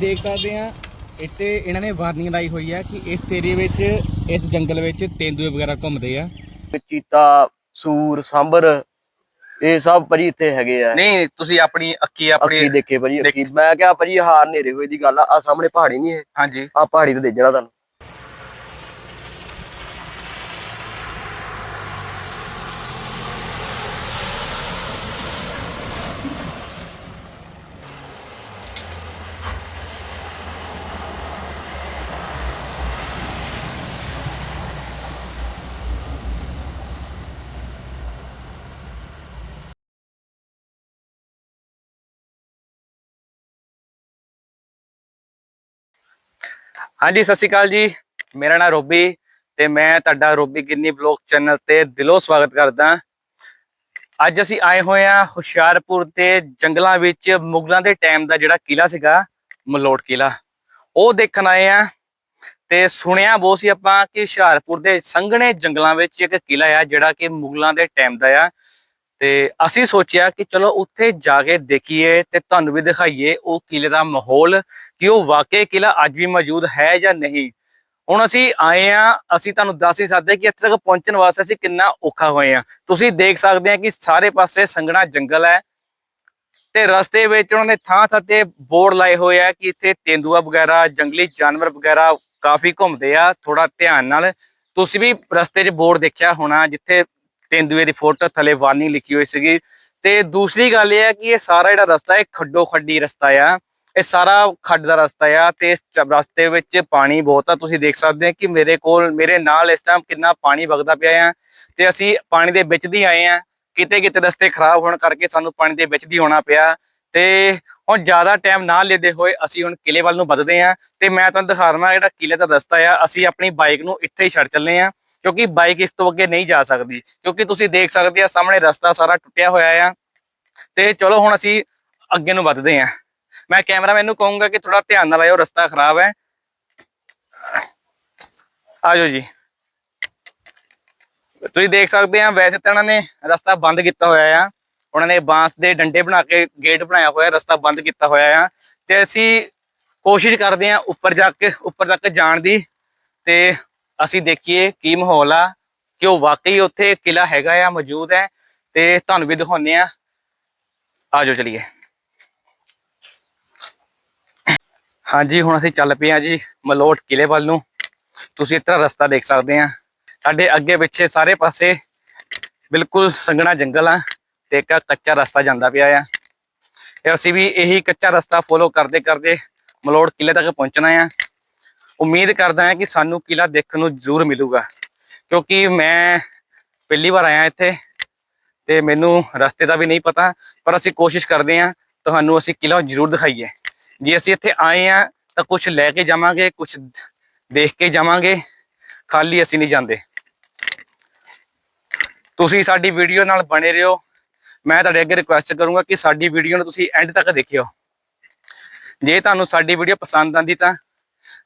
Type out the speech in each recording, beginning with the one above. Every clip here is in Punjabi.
ਦੇਖ ਸਕਦੇ ਆ ਇੱਥੇ ਇਹਨਾਂ ਨੇ ਵਾਰਨਿੰਗ ਲਾਈ ਹੋਈ ਹੈ ਕਿ ਇਸ ਏਰੀਏ ਵਿੱਚ ਇਸ ਜੰਗਲ ਵਿੱਚ ਤੇਂਦੂਏ ਵਗੈਰਾ ਘੁੰਮਦੇ ਆ। ਚੀਤਾ ਸੂਰ ਸਾਂਬਰ ਇਹ ਸਭ ਭਾਜੀ ਇੱਥੇ ਹੈਗੇ ਆ। ਨਹੀਂ ਤੁਸੀਂ ਆਪਣੀ ਅੱਖੀ ਅੱਖੀ ਆਪਣੀ ਦੇਖੇ ਭਾਜੀ ਅੱਖੀ। ਮੈਂ ਕਿਹਾ ਭਾਜੀ ਹਾਰ ਨੇਰੇ ਹੋਏ ਦੀ ਗੱਲ ਆ ਆ ਸਾਹਮਣੇ ਪਹਾੜੀ ਨਹੀਂ ਇਹ। ਹਾਂਜੀ। ਆ ਪਹਾੜੀ ਤੇ ਦੇਖਣਾ ਤੁਹਾਨੂੰ। ਹਾਂਜੀ, ਸਤਿ ਸ਼੍ਰੀ ਅਕਾਲ ਜੀ। ਮੇਰਾ ਨਾਮ ਰੋਬੀ ਤੇ ਮੈਂ ਤੁਹਾਡਾ ਰੋਬੀ ਗਿੰਨੀ ਬਲੌਗ ਚੈਨਲ ਤੇ ਦਿਲੋਂ ਸਵਾਗਤ ਕਰਦਾ। ਅੱਜ ਅਸੀਂ ਆਏ ਹੋਏ ਆ ਹੁਸ਼ਿਆਰਪੁਰ ਦੇ ਜੰਗਲਾਂ ਵਿੱਚ, ਮੁਗਲਾਂ ਦੇ ਟਾਈਮ ਦਾ ਜਿਹੜਾ ਕਿਲਾ ਸੀਗਾ, ਮਲੋਟ ਕਿਲਾ ਉਹ ਦੇਖਣ ਆਏ ਆ ਤੇ ਸੁਣਿਆ ਬਹੁਤ ਸੀ ਆਪਾਂ ਕਿ ਹੁਸ਼ਿਆਰਪੁਰ ਦੇ ਸੰਘਣੇ ਜੰਗਲਾਂ ਵਿੱਚ ਇੱਕ ਕਿਲਾ ਆ ਜਿਹੜਾ ਕਿ ਮੁਗਲਾਂ ਦੇ ਟਾਈਮ ਦਾ ਆ। ਤੇ ਅਸੀਂ ਸੋਚਿਆ ਕਿ ਚਲੋ ਉੱਥੇ ਜਾ ਕੇ ਦੇਖੀਏ ਤੇ ਤੁਹਾਨੂੰ ਵੀ ਦਿਖਾਈਏ ਉਹ ਕਿਲੇ ਦਾ ਮਾਹੌਲ ਕਿ ਉਹ ਵਾਕਈ ਕਿਲਾ ਅੱਜ ਵੀ ਮੌਜੂਦ ਹੈ ਜਾਂ ਨਹੀਂ। ਹੁਣ ਅਸੀਂ ਆਏ ਆ ਅਸੀਂ ਤੁਹਾਨੂੰ ਦੱਸ ਹੀ ਸਕਦੇ ਕਿ ਇੱਥੇ ਤੱਕ ਪਹੁੰਚਣ ਵਾਸਤੇ ਅਸੀਂ ਕਿੰਨਾ ਔਖਾ ਹੋਏ ਆ ਤੁਸੀਂ ਦੇਖ ਸਕਦੇ ਆ ਕਿ ਸਾਰੇ ਪਾਸੇ ਸੰਘਣਾ ਜੰਗਲ ਹੈ ਤੇ ਰਸਤੇ ਵਿੱਚ ਉਹਨਾਂ ਨੇ ਥਾਂ ਥਾਂ ਤੇ ਬੋਰਡ ਲਾਏ ਹੋਏ ਆ ਕਿ ਇੱਥੇ ਤੇਂਦੂਆ ਵਗੈਰਾ, ਜੰਗਲੀ ਜਾਨਵਰ ਵਗੈਰਾ ਕਾਫੀ ਘੁੰਮਦੇ ਆ ਥੋੜਾ ਧਿਆਨ ਨਾਲ। ਤੁਸੀਂ ਵੀ ਰਸਤੇ 'ਚ ਬੋਰਡ ਦੇਖਿਆ ਹੋਣਾ, ਜਿੱਥੇ ਤੇਂਦੂਏ ਦੀ ਫੋਟੋ ਥੱਲੇ ਵਾਰਨਿੰਗ ਲਿਖੀ ਹੋਈ ਸੀਗੀ। ਤੇ ਦੂਸਰੀ ਗੱਲ ਇਹ ਹੈ ਕਿ ਇਹ ਸਾਰਾ ਜਿਹੜਾ ਰਸਤਾ ਹੈ ਖੱਡੋ ਖੱਡੀ ਰਸਤਾ ਆ। ਇਹ ਸਾਰਾ ਖੱਡ ਦਾ ਰਸਤਾ ਆ ਤੇ ਇਸ ਚ- ਰਸਤੇ ਵਿੱਚ ਪਾਣੀ ਬਹੁਤ ਆ। ਤੁਸੀਂ ਦੇਖ ਸਕਦੇ ਆ ਕਿ ਮੇਰੇ ਕੋਲ, ਮੇਰੇ ਨਾਲ ਇਸ ਟਾਈਮ ਕਿੰਨਾ ਪਾਣੀ ਵਗਦਾ ਪਿਆ ਆ। ਤੇ ਅਸੀਂ ਪਾਣੀ ਦੇ ਵਿੱਚ ਦੀ ਆਏ ਆ। ਕਿਤੇ ਕਿਤੇ ਰਸਤੇ ਖਰਾਬ ਹੋਣ ਕਰਕੇ ਸਾਨੂੰ ਪਾਣੀ ਦੇ ਵਿੱਚ ਦੀ ਹੋਣਾ ਪਿਆ। ਤੇ ਹੁਣ ਜ਼ਿਆਦਾ ਟਾਈਮ ਨਾ ਲੈਂਦੇ ਹੋਏ ਅਸੀਂ ਹੁਣ ਕਿਲੇ ਵੱਲ ਨੂੰ ਵੱਧਦੇ ਆ। ਤੇ ਮੈਂ ਤੁਹਾਨੂੰ ਦਿਖਾ ਰਹਾ ਜਿਹੜਾ ਕਿਲੇ ਦਾ ਰਸਤਾ ਆ। ਅਸੀਂ ਆਪਣੀ ਬਾਈਕ ਨੂੰ ਇੱਥੇ ਹੀ ਛੱਡ ਚੱਲੇ ਆ। ਕਿਉਂਕਿ ਬਾਈਕ ਇਸ ਤੋਂ ਅੱਗੇ ਨਹੀਂ ਜਾ ਸਕਦੀ, ਕਿਉਂਕਿ ਤੁਸੀਂ ਦੇਖ ਸਕਦੇ ਆ ਸਾਹਮਣੇ ਰਸਤਾ ਸਾਰਾ ਟੁੱਟਿਆ ਹੋਇਆ ਆ। ਤੇ ਚਲੋ ਹੁਣ ਅਸੀਂ ਅੱਗੇ ਨੂੰ ਵੱਧਦੇ ਆ। ਮੈਂ ਕੈਮਰਾਮੈਨ ਨੂੰ ਕਹੂੰਗਾ ਕਿ ਥੋੜਾ ਧਿਆਨ ਨਾਲ ਆਇਓ, ਰਸਤਾ ਖਰਾਬ ਹੈ। ਆਜੋ ਜੀ। ਤੁਸੀਂ ਦੇਖ ਸਕਦੇ ਆ, ਵੈਸੇ ਤਾਂ ਉਹਨਾਂ ਨੇ ਰਸਤਾ ਬੰਦ ਕੀਤਾ ਹੋਇਆ ਆ। ਉਹਨਾਂ ਨੇ ਬਾਂਸ ਦੇ ਡੰਡੇ ਬਣਾ ਕੇ ਗੇਟ ਬਣਾਇਆ ਹੋਇਆ, ਰਸਤਾ ਬੰਦ ਕੀਤਾ ਹੋਇਆ ਆ। ਤੇ ਅਸੀਂ ਕੋਸ਼ਿਸ਼ ਕਰਦੇ ਆ ਉੱਪਰ ਜਾ ਕੇ, ਉੱਪਰ ਤੱਕ ਜਾਣ ਦੀ। ਤੇ ਅਸੀਂ ਦੇਖੀਏ ਕੀ ਮਾਹੌਲ ਆ ਕਿ ਉਹ ਵਾਕਈ ਉੱਥੇ ਕਿਲਾ ਹੈਗਾ ਆ, ਮੌਜੂਦ ਹੈ, ਤੇ ਤੁਹਾਨੂੰ ਵੀ ਦਿਖਾਉਂਦੇ ਆ ਆਜੋ ਚਲੀਏ। ਹਾਂਜੀ, ਹੁਣ ਅਸੀਂ ਚੱਲ ਪਏ ਆ ਜੀ ਮਲੋਟ ਕਿਲੇ ਵੱਲ ਨੂੰ। ਤੁਸੀਂ ਇਸ ਤਰ੍ਹਾਂ ਰਸਤਾ ਦੇਖ ਸਕਦੇ ਆ ਸਾਡੇ ਅੱਗੇ ਪਿੱਛੇ ਸਾਰੇ ਪਾਸੇ ਬਿਲਕੁਲ ਸੰਘਣਾ ਜੰਗਲ ਆ ਤੇ ਇੱਕ ਕੱਚਾ ਰਸਤਾ ਜਾਂਦਾ ਪਿਆ ਆ। ਤੇ ਅਸੀਂ ਵੀ ਇਹੀ ਕੱਚਾ ਰਸਤਾ ਫੋਲੋ ਕਰਦੇ ਕਰਦੇ ਮਲੋਟ ਕਿਲੇ ਤੱਕ ਪਹੁੰਚਣਾ ਆ। ਉਮੀਦ ਕਰਦਾ ਹਾਂ ਕਿ ਸਾਨੂੰ ਕਿਲਾ ਦੇਖਣ ਨੂੰ ਜ਼ਰੂਰ ਮਿਲੂਗਾ। ਕਿਉਂਕਿ ਮੈਂ ਪਹਿਲੀ ਵਾਰ ਆਇਆ ਇੱਥੇ ਤੇ ਮੈਨੂੰ ਰਸਤੇ ਦਾ ਵੀ ਨਹੀਂ ਪਤਾ, ਪਰ ਅਸੀਂ ਕੋਸ਼ਿਸ਼ ਕਰਦੇ ਹਾਂ, ਤੁਹਾਨੂੰ ਅਸੀਂ ਕਿਲਾ ਜ਼ਰੂਰ ਦਿਖਾਈਏ। ਜੇ ਅਸੀਂ ਇੱਥੇ ਆਏ ਆ ਤਾਂ ਕੁਝ ਲੈ ਕੇ ਜਾਵਾਂਗੇ ਕੁਝ ਦੇਖ ਕੇ ਜਾਵਾਂਗੇ, ਖਾਲੀ ਅਸੀਂ ਨਹੀਂ ਜਾਂਦੇ। ਤੁਸੀਂ ਸਾਡੀ ਵੀਡੀਓ ਨਾਲ ਬਣੇ ਰਹੋ। ਮੈਂ ਤੁਹਾਡੇ ਅੱਗੇ ਰਿਕੁਐਸਟ ਕਰੂੰਗਾ ਕਿ ਸਾਡੀ ਵੀਡੀਓ ਨੂੰ ਤੁਸੀਂ ਐਂਡ ਤੱਕ ਦੇਖਿਓ। ਜੇ ਤੁਹਾਨੂੰ ਸਾਡੀ ਵੀਡੀਓ ਪਸੰਦ ਆਂਦੀ ਤਾਂ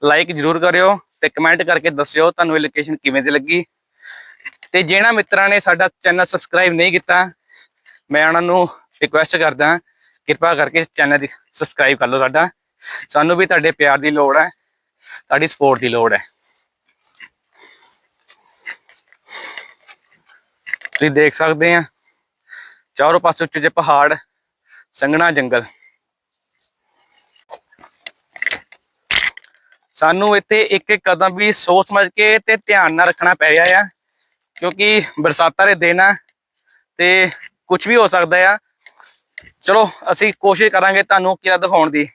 ਲਾਈਕ ਜਰੂਰ ਕਰਿਓ ਤੇ ਕਮੈਂਟ ਕਰਕੇ ਦੱਸਿਓ ਤੁਹਾਨੂੰ ਇਹ ਲੋਕੇਸ਼ਨ ਕਿਵੇਂ ਦੀ ਲੱਗੀ। ਤੇ ਜਿਹਨਾਂ ਮਿੱਤਰਾਂ ਨੇ ਸਾਡਾ ਚੈਨਲ ਸਬਸਕ੍ਰਾਈਬ ਨਹੀਂ ਕੀਤਾ, ਮੈਂ ਉਹਨਾਂ ਨੂੰ ਰਿਕੁਐਸਟ ਕਰਦਾ, ਕਿਰਪਾ ਕਰਕੇ ਚੈਨਲ ਦੀ ਸਬਸਕ੍ਰਾਈਬ ਕਰ ਲਓ ਸਾਡਾ। ਸਾਨੂੰ ਵੀ ਤੁਹਾਡੇ ਪਿਆਰ ਦੀ ਲੋੜ ਹੈ, ਤੁਹਾਡੀ ਸਪੋਰਟ ਦੀ ਲੋੜ ਹੈ। ਤੁਸੀਂ ਦੇਖ ਸਕਦੇ ਆ, ਚਾਰੋਂ ਪਾਸੇ ਉੱਚੇ ਜਿਹੇ ਪਹਾੜ, ਸੰਘਣਾ ਜੰਗਲ। ਸਾਨੂੰ ਇੱਥੇ ਇੱਕ ਇੱਕ ਕਦਮ ਵੀ ਸੋਚ ਸਮਝ ਕੇ ਤੇ ਧਿਆਨ ਨਾਲ ਰੱਖਣਾ ਪੈ ਰਿਹਾ ਆ, ਕਿਉਂਕਿ ਬਰਸਾਤਾਂ ਦੇ ਦਿਨ ਆ ਤੇ ਕੁਝ ਵੀ ਹੋ ਸਕਦਾ ਆ। ਚਲੋ, ਅਸੀਂ ਕੋਸ਼ਿਸ਼ ਕਰਾਂਗੇ ਤੁਹਾਨੂੰ ਕਿਹੜਾ ਦਿਖਾਉਣ ਦੀ।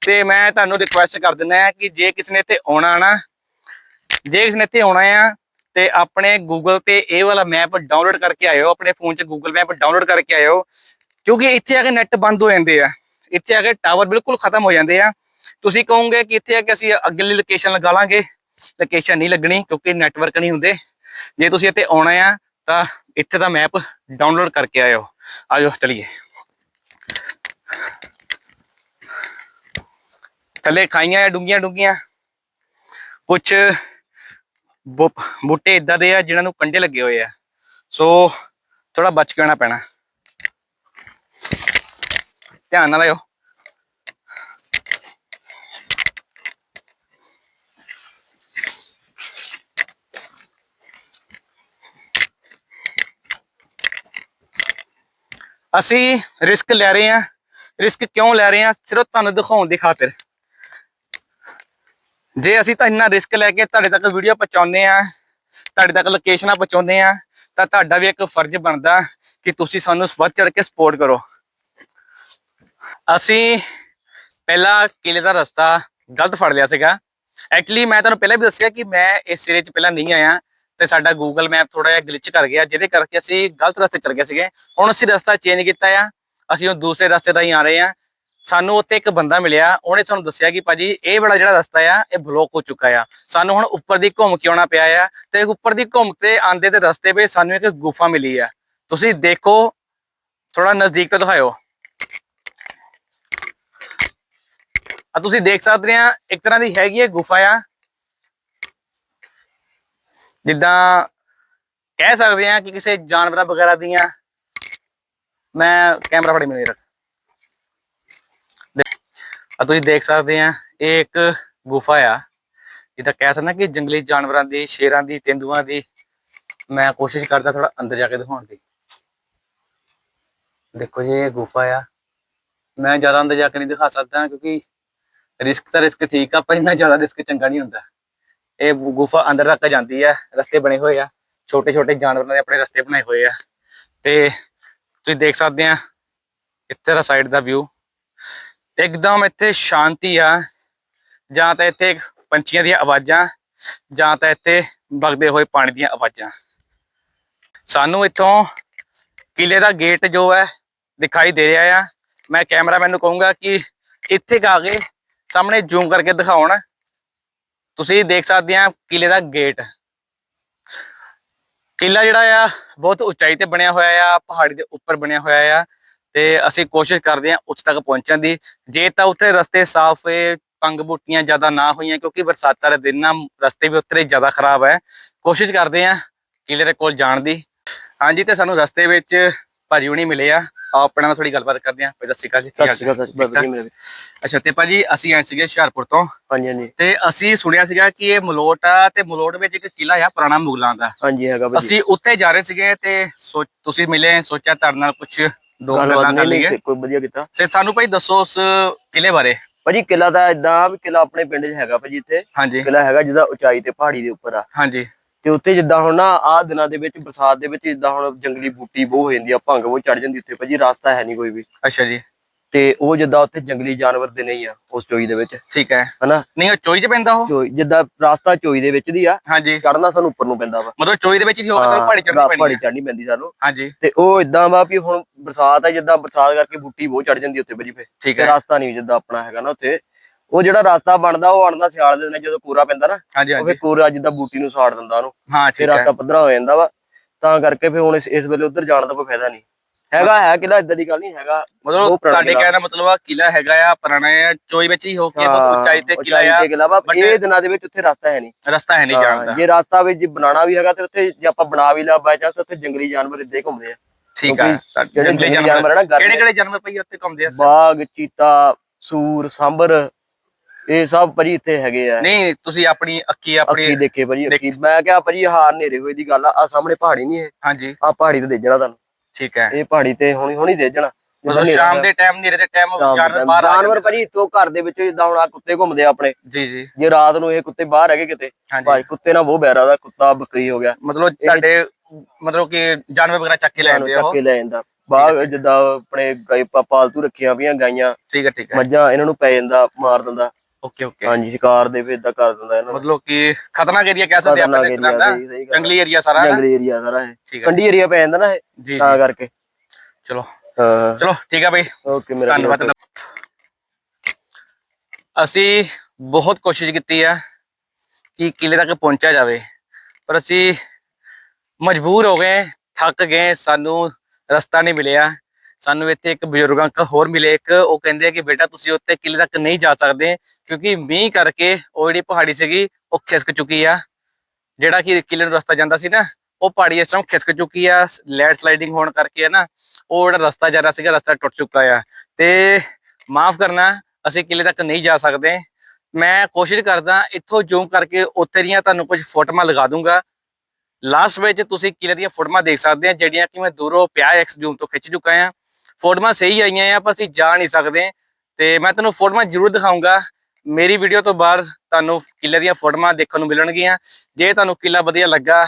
ਤੇ ਮੈਂ ਤੁਹਾਨੂੰ ਰਿਕੁਐਸਟ ਕਰ ਦਿੰਦਾ ਹਾਂ ਕਿ ਜੇ ਕਿਸੇ ਨੇ ਇੱਥੇ ਆਉਣਾ ਨਾ, ਜੇ ਕਿਸੇ ਨੇ ਇੱਥੇ ਆਉਣਾ ਆ ਤੇ ਆਪਣੇ ਗੂਗਲ ਤੇ ਇਹ ਵਾਲਾ ਮੈਪ ਡਾਊਨਲੋਡ ਕਰਕੇ ਆਇਓ, ਆਪਣੇ ਫੋਨ 'ਚ ਗੂਗਲ ਮੈਪ ਡਾਊਨਲੋਡ ਕਰਕੇ ਆਇਓ, ਕਿਉਂਕਿ ਇੱਥੇ ਆ ਕੇ ਨੈਟ ਬੰਦ ਹੋ ਜਾਂਦੇ ਆ। ਇੱਥੇ ਆ ਕੇ ਟਾਵਰ ਬਿਲਕੁਲ ਖਤਮ ਹੋ ਜਾਂਦੇ ਆ। ਤੁਸੀਂ ਕਹੋਗੇ ਕਿ ਇੱਥੇ ਆ ਕੇ ਅਸੀਂ ਅਗਲੀ ਲੋਕੇਸ਼ਨ ਲਗਾ ਲਾਂਗੇ। ਲੋਕੇਸ਼ਨ ਨਹੀਂ ਲੱਗਣੀ ਕਿਉਂਕਿ ਨੈਟਵਰਕ ਨਹੀਂ ਹੁੰਦੇ। ਜੇ ਤੁਸੀਂ ਇੱਥੇ ਆਉਣਾ ਆ, ਤਾਂ ਇੱਥੇ ਦਾ ਮੈਪ ਡਾਊਨਲੋਡ ਕਰਕੇ ਆਇਓ। ਆਜੋ, ਚਲਿਏ। ਥੱਲੇ ਖਾਈਆਂ ਡੁੰਗੀਆਂ ਡੁੰਗੀਆਂ ਕੁਝ ਬੂਟੇ ਇਦਾਂ ਦੇ ਆ ਜਿਨ੍ਹਾਂ ਨੂੰ ਕੰਡੇ ਲੱਗੇ ਹੋਏ ਆ। ਸੋ ਥੋੜਾ ਬਚ ਕੇ ਆਉਣਾ ਪੈਣਾ। ਧਿਆਨ ਨਾਲ ਆਇਓ। ਅਸੀਂ ਰਿਸਕ ਲੈ ਰਹੇ ਹਾਂ। ਰਿਸਕ ਕਿਉਂ ਲੈ ਰਹੇ ਹਾਂ? ਸਿਰਫ ਤੁਹਾਨੂੰ ਦਿਖਾਉਣ ਦੀ ਖਾਤਰ। ਜੇ ਅਸੀਂ ਤਾਂ ਇੰਨਾ ਰਿਸਕ ਲੈ ਕੇ ਤੁਹਾਡੇ ਤੱਕ ਵੀਡੀਓ ਪਹੁੰਚਾਉਂਦੇ ਆ ਤੁਹਾਡੇ ਤੱਕ ਲੋਕੇਸ਼ਨਾਂ ਪਹੁੰਚਾਉਂਦੇ ਆ ਤਾਂ ਤੁਹਾਡਾ ਵੀ ਇੱਕ ਫਰਜ਼ ਬਣਦਾ ਕਿ ਤੁਸੀਂ ਸਾਨੂੰ ਵੱਧ ਚੜ ਕੇ ਸਪੋਰਟ ਕਰੋ। ਅਸੀਂ ਪਹਿਲਾ ਕਿਲੇ ਦਾ ਰਸਤਾ ਗਲਤ ਫੜ ਲਿਆ ਸੀਗਾ। ਐਕਚੁਅਲੀ ਮੈਂ ਤੁਹਾਨੂੰ ਪਹਿਲਾਂ ਵੀ ਦੱਸਿਆ ਕਿ ਮੈਂ ਇਸ ਏਰੀਏ 'ਚ ਪਹਿਲਾਂ ਨਹੀਂ ਆਇਆ। ਤੇ ਸਾਡਾ ਗੂਗਲ ਮੈਪ ਥੋੜਾ ਜਿਹਾ ਗਲਿਚ ਕਰ ਗਿਆ, ਜਿਹਦੇ ਕਰਕੇ ਅਸੀਂ ਗਲਤ ਰਸਤੇ ਚੱਲ ਗਏ ਸੀਗੇ। ਹੁਣ ਅਸੀਂ ਰਸਤਾ ਚੇਂਜ ਕੀਤਾ ਆ, ਅਸੀਂ ਉਹ ਦੂਸਰੇ ਰਸਤੇ ਰਾਹੀਂ ਆ ਰਹੇ ਆ। ਸਾਨੂੰ ਉੱਥੇ ਇੱਕ ਬੰਦਾ ਮਿਲਿਆ, ਉਹਨੇ ਸਾਨੂੰ ਦੱਸਿਆ ਕਿ ਭਾਜੀ ਇਹ ਵਾਲਾ ਜਿਹੜਾ ਰਸਤਾ ਆ, ਇਹ ਬਲੌਕ ਹੋ ਚੁੱਕਾ ਆ। ਸਾਨੂੰ ਹੁਣ ਉੱਪਰ ਦੀ ਘੁੰਮ ਕੇ ਆਉਣਾ ਪਿਆ ਆ ਤੇ ਉੱਪਰ ਦੀ ਘੁੰਮ ਕੇ ਆਂਦੇ ਤੇ ਰਸਤੇ 'ਤੇ ਸਾਨੂੰ ਇੱਕ ਗੁਫਾ ਮਿਲੀ ਆ। ਤੁਸੀਂ ਦੇਖੋ ਥੋੜਾ ਨਜ਼ਦੀਕ ਤੋਂ ਦਿਖਾਓ ਆ ਤੁਸੀਂ ਦੇਖ ਸਕਦੇ ਆ, ਇੱਕ ਤਰ੍ਹਾਂ ਦੀ ਹੈਗੀ ਹੈ ਗੁਫਾ ਆ। ਜਿੱਦਾਂ ਕਹਿ ਸਕਦੇ ਆ ਕਿ ਕਿਸੇ ਜਾਨਵਰਾਂ ਵਗੈਰਾ ਦੀਆਂ ਮੈਂ ਕੈਮਰਾ ਫੜੀ ਮੇਰੇ ਰੱਖ ਆ ਤੁਸੀਂ ਦੇਖ ਸਕਦੇ ਆ ਇਹ ਇੱਕ ਗੁਫਾ ਆ। ਜਿੱਦਾਂ ਕਹਿ ਸਕਦੇ ਆ ਕਿ ਜੰਗਲੀ ਜਾਨਵਰਾਂ ਦੀ, ਸ਼ੇਰਾਂ ਦੀ, ਤੇਂਦੂਆਂ ਦੀ ਮੈਂ ਕੋਸ਼ਿਸ਼ ਕਰਦਾ ਥੋੜਾ ਅੰਦਰ ਜਾ ਕੇ ਦਿਖਾਉਣ ਦੀ। ਦੇਖੋ ਜੀ, ਇਹ ਗੁਫਾ ਆ। ਮੈਂ ਜ਼ਿਆਦਾ ਅੰਦਰ ਜਾ ਕੇ ਨਹੀਂ ਦਿਖਾ ਸਕਦਾ ਕਿਉਂਕਿ ਰਿਸਕ ਤਾਂ ਰਿਸਕ ਠੀਕ ਆ, ਪਰ ਇੰਨਾ ਜ਼ਿਆਦਾ ਰਿਸਕ ਚੰਗਾ ਨਹੀਂ ਹੁੰਦਾ। ਇਹ ਗੁਫਾ ਅੰਦਰ ਤੱਕ ਜਾਂਦੀ ਹੈ ਰਸਤੇ ਬਣੇ ਹੋਏ ਆ ਛੋਟੇ ਛੋਟੇ ਜਾਨਵਰਾਂ ਦੇ ਆਪਣੇ ਰਸਤੇ ਬਣਾਏ ਹੋਏ ਆ। ਤੇ ਤੁਸੀਂ ਦੇਖ ਸਕਦੇ ਆ, ਇੱਥੇ ਦਾ ਸਾਈਡ ਦਾ ਵਿਊ ਇੱਕਦਮ ਇੱਥੇ ਸ਼ਾਂਤੀ ਆ, ਜਾਂ ਤਾਂ ਇੱਥੇ ਪੰਛੀਆਂ ਦੀਆਂ ਆਵਾਜ਼ਾਂ, ਜਾਂ ਤਾਂ ਇੱਥੇ ਵਗਦੇ ਹੋਏ ਪਾਣੀ ਦੀਆਂ ਆਵਾਜ਼ਾਂ। ਸਾਨੂੰ ਇੱਥੋਂ ਕਿਲੇ ਦਾ ਗੇਟ ਜੋ ਹੈ, ਦਿਖਾਈ ਦੇ ਰਿਹਾ ਆ। ਮੈਂ ਕੈਮਰਾਮੈਨ ਨੂੰ ਕਹੂੰਗਾ ਕਿ ਇੱਥੇ ਆ ਕੇ ਸਾਹਮਣੇ ਜ਼ੂਮ ਕਰਕੇ ਦਿਖਾਉਣ। ਤੁਸੀਂ ਦੇਖ ਸਕਦੇ ਆ ਕਿਲੇ ਦਾ ਗੇਟ। ਕਿਲਾ ਜਿਹੜਾ ਆ, ਬਹੁਤ ਉਚਾਈ ਤੇ ਬਣਿਆ ਹੋਇਆ ਆ, ਪਹਾੜੀ ਦੇ ਉੱਪਰ ਬਣਿਆ ਹੋਇਆ ਆ ਤੇ ਅਸੀਂ ਕੋਸ਼ਿਸ਼ ਕਰਦੇ ਆ ਉੱਥੇ ਤੱਕ ਪਹੁੰਚਣ ਦੀ। ਜੇ ਤਾਂ ਉੱਥੇ ਰਸਤੇ ਸਾਫ਼ ਏ, ਪੰਗ ਬੂਟੀਆਂ ਜ਼ਿਆਦਾ ਨਾ ਹੋਈਆਂ ਕਿਉਂਕਿ ਬਰਸਾਤਾਂ ਦੇ ਦਿਨ ਨਾ ਰਸਤੇ ਵੀ ਉੱਤਰੇ ਜ਼ਿਆਦਾ ਖਰਾਬ ਹੈ ਕੋਸ਼ਿਸ਼ ਕਰਦੇ ਆ ਕਿਲੇ ਦੇ ਕੋਲ ਜਾਣ ਦੀ। ਹਾਂਜੀ, ਤੇ ਸਾਨੂੰ ਰਸਤੇ ਵਿੱਚ ਭਾਜੀ ਹੁਣੀ ਮਿਲੇ ਆ। ਆਓ ਆਪਣੇ ਨਾਲ ਥੋੜੀ ਗੱਲਬਾਤ ਕਰਦੇ ਆ। ਸਤਿ ਸ਼੍ਰੀ ਅਕਾਲ ਜੀ। ਕੀ ਹਾਲ ਸਤਿ ਸ਼੍ਰੀ ਅਕਾਲ ਚਾਲ? ਵਧੀਆ ਮੇਰੇ ਅੱਛਾ ਤੇ ਭਾਜੀ ਅਸੀਂ ਆਏ ਸੀਗੇ ਹੁਸ਼ਿਆਰਪੁਰ ਤੋਂ। ਹਾਂਜੀ ਹਾਂਜੀ। ਤੇ ਅਸੀਂ ਸੁਣਿਆ ਸੀਗਾ ਕਿ ਇਹ ਮਲੋਟ ਆ ਤੇ ਮਲੋਟ ਵਿੱਚ ਇੱਕ ਕਿਲਾ ਆ ਪੁਰਾਣਾ ਮੁਗਲਾਂ ਦਾ। ਹਾਂਜੀ ਹੈਗਾ ਭਾਜੀ। ਅਸੀਂ ਉੱਥੇ ਜਾ ਰਹੇ ਸੀਗੇ ਤੇ ਸੋਚ- ਤੁਸੀਂ ਮਿਲੇ ਸੋਚਿਆ ਤੁਹਾਡੇ ਨਾਲ ਕੁਝ ਦੋ ਗੱਲਾਂ ਕਰ ਲਈਏ। ਕੋਈ ਵਧੀਆ ਕੀਤਾ। ਤੇ ਸਾਨੂੰ ਭਾਈ ਦੱਸੋ ਉਸ ਕਿਲੇ ਬਾਰੇ। ਭਾਜੀ ਕਿਲਾ ਦਾ ਇਦਾਂ ਵੀ ਕਿਲਾ ਆਪਣੇ ਪਿੰਡ 'ਚ ਹੈਗਾ ਭਾਜੀ ਇੱਥੇ। ਹਾਂਜੀ। ਕਿਲਾ ਹੈਗਾ ਜਿਹਦਾ ਉਚਾਈ ਤੇ ਪਹਾੜੀ ਦੇ ਉੱਪਰ ਆ। ਹਾਂਜੀ। ਤੇ ਉੱਤੇ ਜਿੱਦਾਂ ਹੁਣ ਨਾ ਆਹ ਦਿਨਾਂ ਦੇ ਵਿੱਚ ਬਰਸਾਤ ਦੇ ਵਿੱਚ ਜਿੱਦਾਂ ਹੁਣ ਜੰਗਲੀ ਬੂਟੀ ਬਹੁਤ ਹੋ ਜਾਂਦੀ ਆ ਭੰਗ ਬਹੁਤ ਚੜ ਜਾਂਦੀ ਉੱਤੇ ਭਾਜੀ ਰਸਤਾ ਹੈ ਨਹੀਂ ਕੋਈ ਵੀ। ਅੱਛਾ ਜੀ। ਤੇ ਉਹ ਜਿੱਦਾਂ ਉੱਥੇ ਜੰਗਲੀ ਜਾਨਵਰ ਦੇ ਨਹੀਂ ਆ ਉਸ ਚੋਈ ਦੇ ਵਿੱਚ। ਠੀਕ ਹੈ। ਹਨਾ? ਨਹੀਂ ਉਹ ਚੋਈ ਚ ਪੈਂਦਾ ਉਹ? ਚੋਈ ਜਿੱਦਾਂ ਰਸਤਾ ਚੋਈ ਦੇ ਵਿੱਚ ਦੀ ਆ ਹਾਂਜੀ। ਚੜਨਾ ਸਾਨੂੰ ਉੱਪਰ ਨੂੰ ਪੈਂਦਾ ਵਾ। ਮਤਲਬ ਚੋਈ ਦੇ ਵਿੱਚ ਹੀ ਹੋਵੇ ਸਾਨੂੰ ਪਹਾੜੀ ਚੜ੍ਹਨੀ ਹਾਂ, ਪੈਣੀ ਪਹਾੜੀ। ਚੜਨੀ ਪੈਂਦੀ ਸਾਨੂੰ। ਹਾਂਜੀ। ਤੇ ਉਹ ਇਦਾਂ ਵਾ ਵੀ ਹੁਣ ਬਰਸਾਤ ਆ ਜਿੱਦਾਂ ਬਰਸਾਤ ਕਰਕੇ ਬੂਟੀ ਬਹੁਤ ਚੜ ਜਾਂਦੀ ਉੱਤੇ ਭਾਜੀ ਫੇ ਠੀਕ ਹੈ। ਰਸਤਾ ਨਹੀਂ ਜਿੱਦਾਂ ਆਪਣਾ ਹੈਗਾ ਨਾ ਉੱਥੇ। ਉਹ ਜਿਹੜਾ ਰਸਤਾ ਬਣਦਾ ਉਹ ਬਣਦਾ ਸਿਆਲ ਦੇ ਦਿਨਾਂ ਜਦੋਂ ਕੋਰਾ ਪੈਂਦਾ ਨਾ ਉਹ ਹਾਂਜੀ। ਫੇ ਕੋਰਾ ਜਿੱਦਾਂ ਬੂਟੀ ਨੂੰ ਸਾੜ ਦਿੰਦਾ ਉਹਨੂੰ। ਹਾਂ ਫਿਰ ਠੀਕ ਹੈ। ਰਸਤਾ ਪੱਧਰਾ ਹੋ ਜਾਂਦਾ ਵਾ। ਤਾਂ ਕਰਕੇ ਫੇ ਹੁਣ ਇਸ ਵੇਲੇ ਉੱਧਰ ਜਾਣ ਦਾ ਕੋਈ ਫਾਇਦਾ ਨਹੀਂ। ਹੈਗਾ ਹੈ ਕਿਲਾ ਇਦਾਂ ਦੀ ਗੱਲ ਨਹੀਂ ਹੈਗਾ। ਮਤਲਬ ਤੁਹਾਡੇ। ਕਹਿਣ ਦਾ ਮਤਲਬ ਆ ਕਿਲਾ ਹੈਗਾ ਆ ਪੁਰਾਣਾ ਆ ਚੋਈ ਵਿੱਚ ਹੀ ਹੋ ਕੇ ਬਹੁਤ ਉਚਾਈ ਤੇ ਕਿਲਾ ਆ ਤੇ ਕਿਲਾ ਵਾ but- ਇਹ ਦਿਨਾਂ ਦੇ ਵਿੱਚ ਉੱਥੇ ਰਸਤਾ ਹੈ ਨਹੀਂ। ਰਸਤਾ ਹੈ ਨਹੀਂ ਜਾਣ ਦਾ। ਜੇ ਰਸਤਾ ਵੀ ਜੇ ਬਣਾਉਣਾ ਵੀ ਹੈਗਾ ਤੇ ਉੱਥੇ ਜੇ ਆਪਾਂ ਬਣਾ ਵੀ ਲਿਆ ਬਾਈ ਚਾਂਸ ਉੱਥੇ ਜੰਗਲੀ ਜਾਨਵਰ ਇੱਦਾਂ ਘੁੰਮਦੇ ਆ। ਠੀਕ ਜਿਹੜੇ ਜੰਗਲੀ ਜਾਨਵਰ ਆ ਕਿਹੜੇ ਕਿਹੜੇ ਜਾਨਵਰ ਪਈ ਉੱਥੇ ਘੁੰਮਦੇ ਆ? ਬਾਗ ਚੀਤਾ ਸੂਰ ਸਾਂਬਰ ਇਹ ਸਭ ਭਾਜੀ ਇੱਥੇ ਹੈਗੇ ਆ। ਨਹੀਂ ਤੁਸੀਂ ਆਪਣੀ ਅੱਖੀ ਅੱਖੀ ਆਪਣੀ ਦੇਖੇ ਭਾਜੀ ਅੱਖੀ। ਮੈਂ ਕਿਹਾ ਭਾਜੀ ਹਾਰ ਨੇਰੇ ਹੋਏ ਦੀ ਗੱਲ ਆ ਆਹ ਸਾਹਮਣੇ ਪਹਾੜੀ ਨਹੀਂ ਇਹ। ਹਾਂਜੀ। ਆ ਪਹਾੜੀ ਤੇ ਦੇਖਣਾ ਤੁਹਾਨੂੰ। ਠੀਕ ਹੈ। ਇਹ ਪਹਾੜੀ ਤੇ ਹੁਣੀ ਹੁਣੀ ਦੇਖਣਾ ਮਤਲਬ ਸ਼ਾਮ ਦੇ ਟਾਈਮ ਨੇਰੇ ਦੇ ਟਾਈਮ ਜਾਨਵਰ ਬਾਹਰ ਆ ਜਾਨਵਰ ਜਾਂਦੇ ਭਾਜੀ ਇੱਥੋਂ ਘਰ ਦੇ ਵਿੱਚ ਜਿੱਦਾਂ ਹੁਣ ਆ ਕੁੱਤੇ ਘੁੰਮਦੇ ਆ ਆਪਣੇ। ਜੀ ਜੀ। ਜੇ ਰਾਤ ਨੂੰ ਇਹ ਕੁੱਤੇ ਬਾਹਰ ਹੈਗੇ ਕਿਤੇ ਹਾਂਜੀ। ਭਾਈ ਕੁੱਤੇ ਨਾਲ ਬਹੁਤ ਬੈਰਾ ਦਾ ਕੁੱਤਾ ਬੱਕਰੀ ਹੋ ਗਿਆ। ਮਤਲਬ ਤੁਹਾਡੇ ਮਤਲਬ ਕਿ ਜਾਨਵਰ ਵਗੈਰਾ ਚੱਕ ਕੇ ਲੈ ਆਉਂਦੇ ਆ ਚੱਕ ਉਹ ਕੇ ਲੈ ਜਾਂਦਾ। ਬਾਗ ਜਿੱਦਾਂ ਆਪਣੇ ਗਾਈ ਪਾ- ਪਾਲਤੂ ਰੱਖੀਆਂ ਪਈਆਂ ਗਾਈਆਂ ਠੀਕ ਹੈ ਠੀਕ ਹੈ। ਮੱਝਾਂ ਇਹਨਾਂ ਨੂੰ ਪੈ ਜਾਂਦਾ ਮਾਰ ਦਿੰਦਾ। ਓਕੇ ਓਕੇ ਹਾਂਜੀ ਸ਼ਿਕਾਰ ਦੇ ਫਿਰ ਇਦਾਂ ਕਰ ਦਿੰਦਾ ਇਹਨਾਂ ਮਤਲਬ ਕਿ ਖਤਰਨਾਕ ਏਰੀਆ ਕਹਿ ਸਕਦੇ ਆਪਾਂ ਇੱਕ ਤਰ੍ਹਾਂ ਦਾ ਆ। ਜੰਗਲੀ ਏਰੀਆ ਸਾਰਾ? ਜੰਗਲੀ ਏਰੀਆ ਸਾਰਾ ਇਹ। ਠੀਕ ਹੈ ਕੰਢੀ ਏਰੀਆ ਪੈ ਜਾਂਦਾ ਨਾ ਇਹ ਤਾਂ ਕਰਕੇ। ਚਲੋ। ਹਾਂ। ਚਲੋ ਠੀਕ ਹੈ ਬਈ। ਓਕੇ ਮੇਰਾ ਧੰਨਵਾਦ। ਅਸੀਂ ਬਹੁਤ ਕੋਸ਼ਿਸ਼ ਕੀਤੀ ਆ ਕਿ ਕਿਲੇ ਤੱਕ ਪਹੁੰਚਿਆ ਜਾਵੇ ਪਰ ਅਸੀਂ ਮਜਬੂਰ ਹੋ ਗਏ ਥੱਕ ਗਏ ਸਾਨੂੰ ਰਸਤਾ ਨਹੀਂ ਮਿਲਿਆ। ਸਾਨੂੰ ਇੱਥੇ ਇੱਕ ਬਜ਼ੁਰਗ ਅੰਕਲ ਹੋਰ ਮਿਲੇ, ਇੱਕ ਉਹ ਕਹਿੰਦੇ ਆ ਕਿ ਬੇਟਾ ਤੁਸੀਂ ਉੱਤੇ ਕਿਲੇ ਤੱਕ ਨਹੀਂ ਜਾ ਸਕਦੇ ਕਿਉਂਕਿ ਮੀਂਹ ਕਰਕੇ ਉਹ ਜਿਹੜੀ ਪਹਾੜੀ ਸੀਗੀ ਉਹ ਖਿਸਕ ਚੁੱਕੀ ਆ। ਜਿਹੜਾ ਕਿ ਕਿਲੇ ਨੂੰ ਰਸਤਾ ਜਾਂਦਾ ਸੀ ਨਾ, ਉਹ ਪਹਾੜੀ ਇਸ ਟਾਈਮ ਖਿਸਕ ਚੁੱਕੀ ਆ ਲੈਂਡ ਸਲਾਈਡਿੰਗ ਹੋਣ ਕਰਕੇ ਹੈ ਨਾ, ਉਹ ਜਿਹੜਾ ਰਸਤਾ ਜਾ ਰਿਹਾ ਸੀਗਾ, ਰਸਤਾ ਟੁੱਟ ਚੁੱਕਾ ਆ। ਤੇ ਮਾਫ ਕਰਨਾ, ਅਸੀਂ ਕਿਲੇ ਤੱਕ ਨਹੀਂ ਜਾ ਸਕਦੇ। ਮੈਂ ਕੋਸ਼ਿਸ਼ ਕਰਦਾ ਇੱਥੋਂ ਜ਼ੂਮ ਕਰਕੇ ਉੱਥੇ ਦੀਆਂ ਤੁਹਾਨੂੰ ਕੁਝ ਫੋਟੋਆਂ ਲਗਾ ਦੂੰਗਾ। ਲਾਸਟ ਵਿੱਚ ਤੁਸੀਂ ਕਿਲੇ ਦੀਆਂ ਫੋਟੋਆਂ ਦੇਖ ਸਕਦੇ ਆ, ਜਿਹੜੀਆਂ ਕਿ ਮੈਂ ਦੂਰੋਂ ਪਿਆ ਐਕਸ ਜ਼ੂਮ ਤੋਂ ਖਿੱਚ ਚੁੱਕਾ ਆ। ਫੋਟੋਆਂ ਸਹੀ ਆਈਆਂ ਆ ਪਰ ਅਸੀਂ ਜਾ ਨਹੀਂ ਸਕਦੇ। ਤੇ ਮੈਂ ਤੁਹਾਨੂੰ ਫੋਟੋਆਂ ਜ਼ਰੂਰ ਦਿਖਾਉਂਗਾ ਮੇਰੀ ਵੀਡੀਓ ਤੋਂ ਬਾਅਦ ਤੁਹਾਨੂੰ ਕਿਲੇ ਦੀਆਂ ਫੋਟੋਆਂ ਦੇਖਣ ਨੂੰ ਮਿਲਣਗੀਆਂ। ਜੇ ਤੁਹਾਨੂੰ ਕਿਲਾ ਵਧੀਆ ਲੱਗਾ,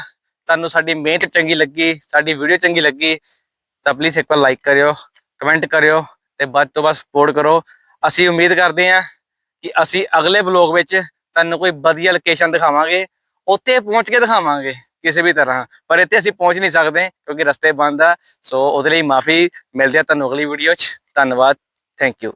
ਤੁਹਾਨੂੰ ਸਾਡੀ ਮਿਹਨਤ ਚੰਗੀ ਲੱਗੀ, ਸਾਡੀ ਵੀਡੀਓ ਚੰਗੀ ਲੱਗੀ, ਤਾਂ ਪਲੀਜ਼ ਇੱਕ ਵਾਰ ਲਾਈਕ ਕਰਿਓ ਕਮੈਂਟ ਕਰਿਓ ਤੇ ਵੱਧ ਤੋਂ ਵੱਧ ਸਪੋਰਟ ਕਰੋ। ਅਸੀਂ ਉਮੀਦ ਕਰਦੇ ਹਾਂ ਕਿ ਅਸੀਂ ਅਗਲੇ ਬਲੌਗ ਵਿੱਚ ਤੁਹਾਨੂੰ ਕੋਈ ਵਧੀਆ ਲੋਕੇਸ਼ਨ ਦਿਖਾਵਾਂਗੇ, ਉੱਥੇ ਪਹੁੰਚ ਕੇ ਦਿਖਾਵਾਂਗੇ। ਕਿਸੇ ਵੀ ਤਰ੍ਹਾਂ। ਪਰ ਇੱਥੇ ਅਸੀਂ ਪਹੁੰਚ ਨਹੀਂ ਸਕਦੇ ਕਿਉਂਕਿ ਰਸਤੇ ਬੰਦ ਆ। ਸੋ ਉਹਦੇ ਲਈ ਮਾਫੀ, ਮਿਲਦੇ ਆ ਤੁਹਾਨੂੰ ਅਗਲੀ ਵੀਡੀਓ 'ਚ। ਧੰਨਵਾਦ। Thank you